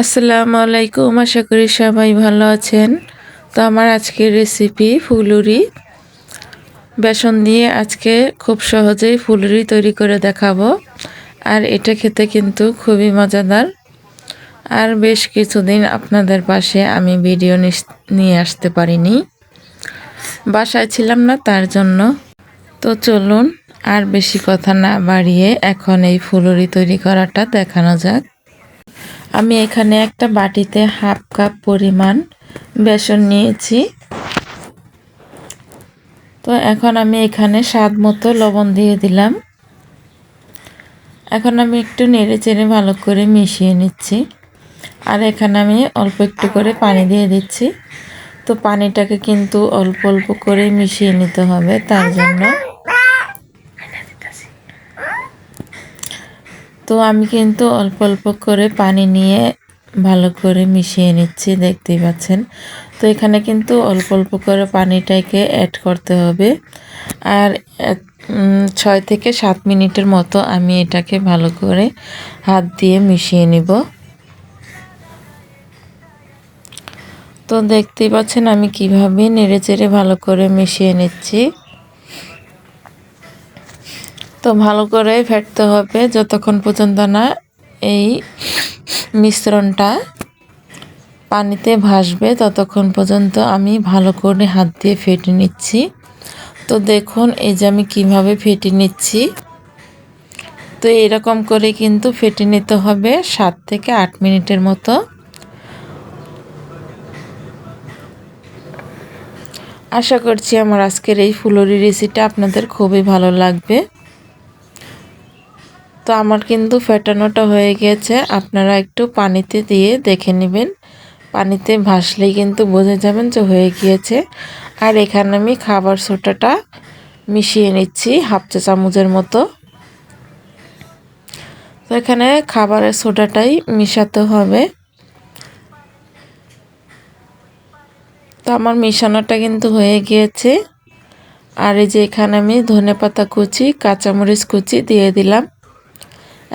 আসসালামু আলাইকুম, আশা করি সবাই ভালো আছেন। তো আমার আজকের রেসিপি ফুলুরি। বেসন দিয়ে আজকে খুব সহজেই ফুলুরি তৈরি করে দেখাবো। আর এটা খেতে কিন্তু খুবই মজাদার। আর বেশ কিছুদিন আপনাদের পাশে আমি ভিডিও নিয়ে আসতে পারিনি। বাসায় ছিলাম না তার জন্য। তো চলুন আর বেশি কথা না বাড়িয়ে এখন এই ফুলুরি তৈরি করাটা দেখানো যাক। আমি এখানে একটা বাটিতে হাফ কাপ পরিমাণ বেসন নিয়েছি। তো এখন আমি এখানে স্বাদ মতো লবণ দিয়ে দিলাম। এখন আমি একটু নেড়ে চেড়ে ভালো করে মিশিয়ে নিচ্ছি। আর এখানে আমি অল্প একটু করে পানি দিয়ে দিচ্ছি। তো পানিটাকে কিন্তু অল্প অল্প করে মিশিয়ে নিতে হবে, তার জন্য তো আমি কিন্তু অল্প অল্প করে পানি নিয়ে ভালো করে মিশিয়ে নিচ্ছি, দেখতেই পাচ্ছেন। তো এখানে কিন্তু অল্প অল্প করে পানিটাকে অ্যাড করতে হবে। আর ছয় থেকে সাত মিনিটের মতো আমি এটাকে ভালো করে হাত দিয়ে মিশিয়ে নিব। তো দেখতেই পাচ্ছেন আমি কীভাবে নেড়ে চেড়ে ভালো করে মিশিয়ে নিচ্ছি। তো ভালো করে ফেটতে হবে যতক্ষণ পর্যন্ত না এই মিশ্রণটা পানিতে ভাসবে ততক্ষণ পর্যন্ত আমি ভালো করে হাত দিয়ে ফেটে নিচ্ছি। তো দেখুন, এই যে আমি কীভাবে ফেটে নিচ্ছি। তো এরকম করে কিন্তু ফেটে নিতে হবে সাত থেকে আট মিনিটের মতো। আশা করছি আমার আজকের এই ফুলরি রেসিপিটা আপনাদের খুবই ভালো লাগবে। তো আমার কিন্তু ফেটানোটা হয়ে গিয়েছে। আপনারা একটু পানিতে দিয়ে দেখে নেবেন। পানিতে ভাসলেই কিন্তু বোঝা যাবেন যে হয়ে গিয়েছে। আর এখানে আমি খাবার সোটাটা মিশিয়ে নিচ্ছি হাফ চা চামচের মতো। তো এখানে খাবারের সোডাটাই মিশাতে হবে। তো আমার মিশানোটা কিন্তু হয়ে গিয়েছে। আর এই যে এখানে আমি ধনে পাতা কুচি, কাঁচামরিচ কুচি দিয়ে দিলাম।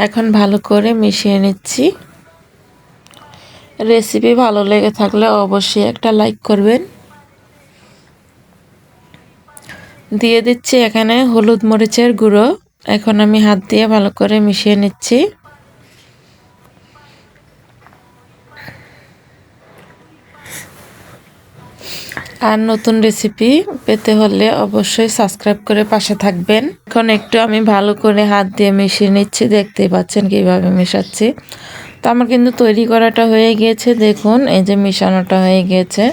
এখন ভালো করে মিশিয়ে নিচ্ছি। রেসিপি ভালো লেগে থাকলে অবশ্যই একটা লাইক করবেন। দিয়ে দিচ্ছি এখানে হলুদ মরিচের গুঁড়ো। এখন আমি হাত দিয়ে ভালো করে মিশিয়ে নিচ্ছি। আর নতুন রেসিপি পেতে হলে অবশ্যই সাবস্ক্রাইব করে পাশে থাকবেন। এখন একটু আমি ভালো করে হাত দিয়ে মিশিয়ে নিচ্ছি, দেখতেই পাচ্ছেন কীভাবে মেশাচ্ছি। তো আমার কিন্তু তৈরি করাটা হয়ে গিয়েছে, দেখুন, এই যে মিশানোটা হয়ে গিয়েছে।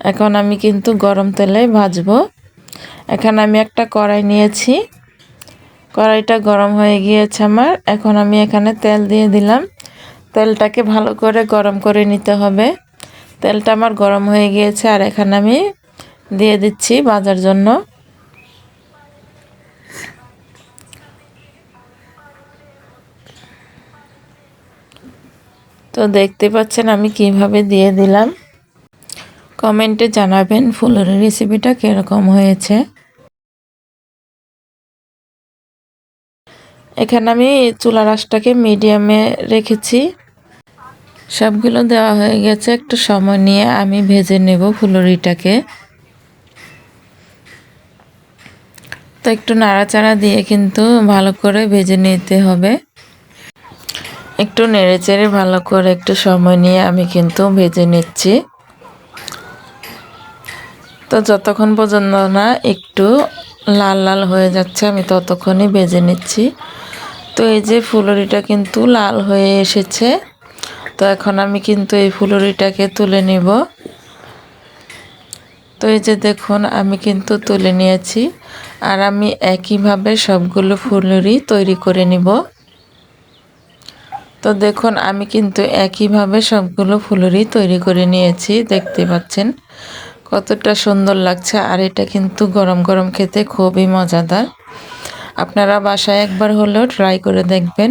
এখন আমি কিন্তু গরম তেলে ভাজবো। এখানে আমি একটা কড়াই নিয়েছি। কড়াইটা গরম হয়ে গিয়েছে আমার। এখন আমি এখানে তেল দিয়ে দিলাম। তেলটাকে ভালো করে গরম করে নিতে হবে। তেলটা আমার গরম হয়ে গিয়েছে আর এখানে আমি দিয়ে দিচ্ছি ভাজার জন্য। তো দেখতে পাচ্ছেন আমি কীভাবে দিয়ে দিলাম। কমেন্টে জানাবেন ফুলের রেসিপিটা কীরকম হয়েছে। এখানে আমি চুলা রাসটাকে মিডিয়ামে রেখেছি। সবগুলো দেওয়া হয়ে গেছে, একটু সময় নিয়ে আমি ভেজে নেব ফুলরিটাকে। তো একটু নাড়াচাড়া দিয়ে কিন্তু ভালো করে ভেজে নিতে হবে। একটু নেড়েচেড়ে ভালো করে একটু সময় নিয়ে আমি কিন্তু ভেজে নিচ্ছি। তো যতক্ষণ পর্যন্ত না একটু লাল লাল হয়ে যাচ্ছে, আমি ততক্ষণই ভেজে নিচ্ছি। তো এই যে ফুলরিটা কিন্তু লাল হয়ে এসেছে তো এখন আমি কিন্তু এই ফুলুরিটাকে তুলে নিব। তো এই যে দেখুন, আমি কিন্তু তুলে নিয়েছি আর আমি একইভাবে সবগুলো ফুলুরি তৈরি করে নিব। তো দেখুন, আমি কিন্তু একইভাবে সবগুলো ফুলুরি তৈরি করে নিয়েছি, দেখতে পাচ্ছেন? কতটা সুন্দর লাগছে আর এটা কিন্তু গরম গরম খেতে খুবই মজাদার। আপনারা বাসায় একবার হলেও ট্রাই করে দেখবেন।